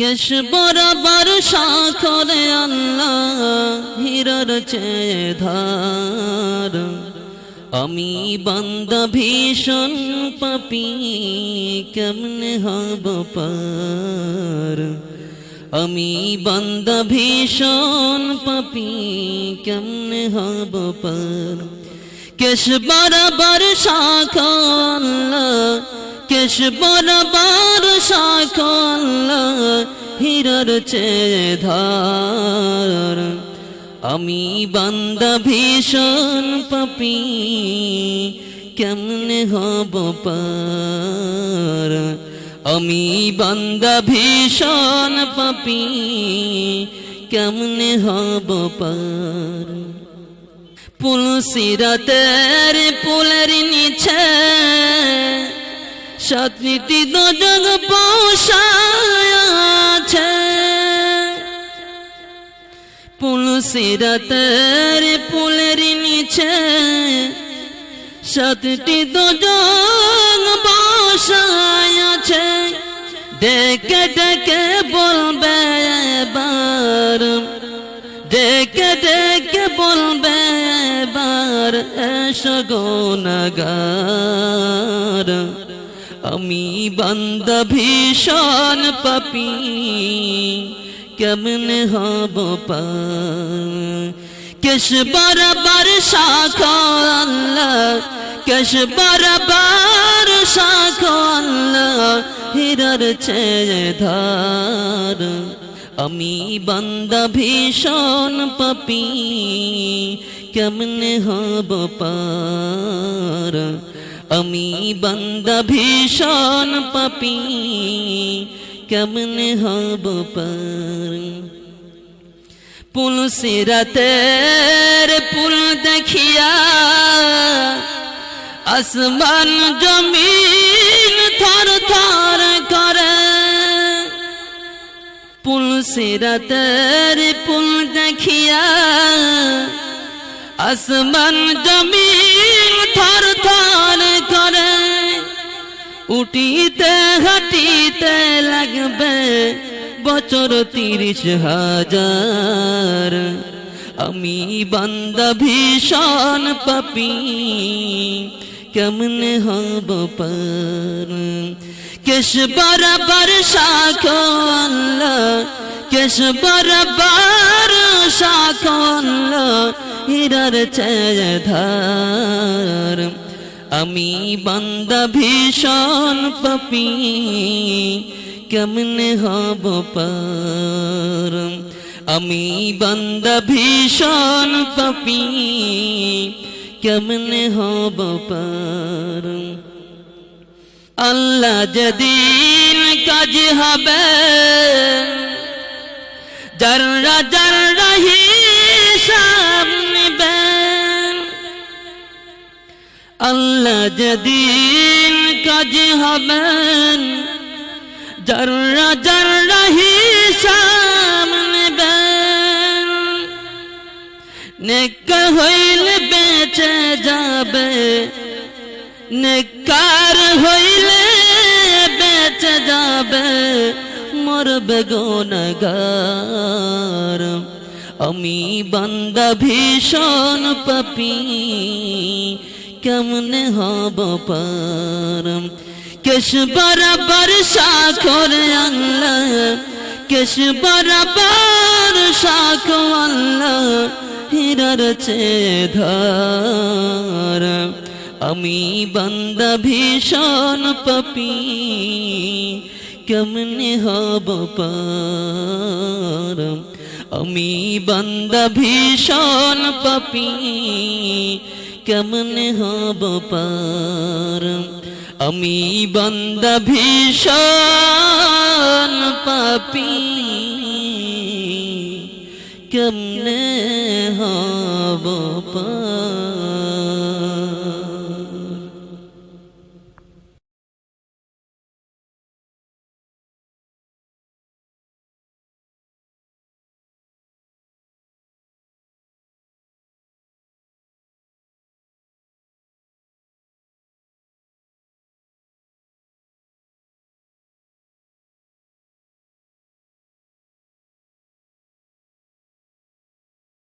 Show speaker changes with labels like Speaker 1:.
Speaker 1: কেশ বরাবর সাখরে আল্লাহ হীরার চেয়ে ধার আমি বান্দা ভীষণ পাপি, কেমনে হব পার? আমি বান্দা ভীষণ পাপি, কেমনে হব পার? কেশ বরাবর শাখন কেশ বরাবর হীরার চেয়ে ধার। আমি বান্দা ভীষণ পাপি, কেমনে হব পার? আমি বান্দা ভীষণ পাপি, কেমনে হব পার? পুল সিরাতের পুলের নিচে সাতটি দজগ আছে পুল সিরাতের পুলের নিচে সাতটি দজগ আছে। ডেকে ডেকে বলবে এবার, ডেকে ডেকে বলবে এবার, এসো গোনাগার আমি বান্দা ভীষণ পাপি, কেমনে হব কেশ বরাবর শাখ কেশ বরাবর শাখ আল্লাহ, হীরার চেয়ে ধার। আমি বান্দা ভীষণ পাপি, কেমনে হব পার? আমি বান্দা ভীষণ পাপি, কেমনে হব পার? পুল সিরাতের পুল দেখিয়া আসমান জমিন থর থর করে। পুল সিরাতের পুল দেখিয়া আসমান জমিন উঠিতে হাঁটিতে লাগবে বছর তিরিশ হাজার। আমি বান্দা ভীষণ পাপি, কেমন হব পার? কেশ বরাবর শাখ আল্লাহ, কেশ বরাবর শাখ আল্লাহ, হীরার চেয়ে ধার। আমি বান্দা ভীষণ পাপি, কেমনে হব পার? আমি বান্দা ভীষণ পাপি, কেমনে হব পার? আল্লাহ যেদিন কাজ হবে, যারা যারা হিসাব নেবেন আল্লাহ যেদিন কাজ হবেন যারা যারা হিসাব নেবেন, নেকা হইলে বেঁচে যাবে, নেকার হইলে বেঁচে যাবে, মরবে গোনগার আমি বান্দা ভীষণ পাপি কেমনে হব পার কেশ বরাবর সাখর আল্লাহ, কেশ বরাবর সাখ আল্লাহ, হীরার চেয়ে ধার আমি বান্দা ভীষণ পাপি, কেমনে হব পার আমি বান্দা ভীষণ পাপি কেমনে হব পার? আমি বন্দা ভীষণ পাপি। কেমনে হব পার?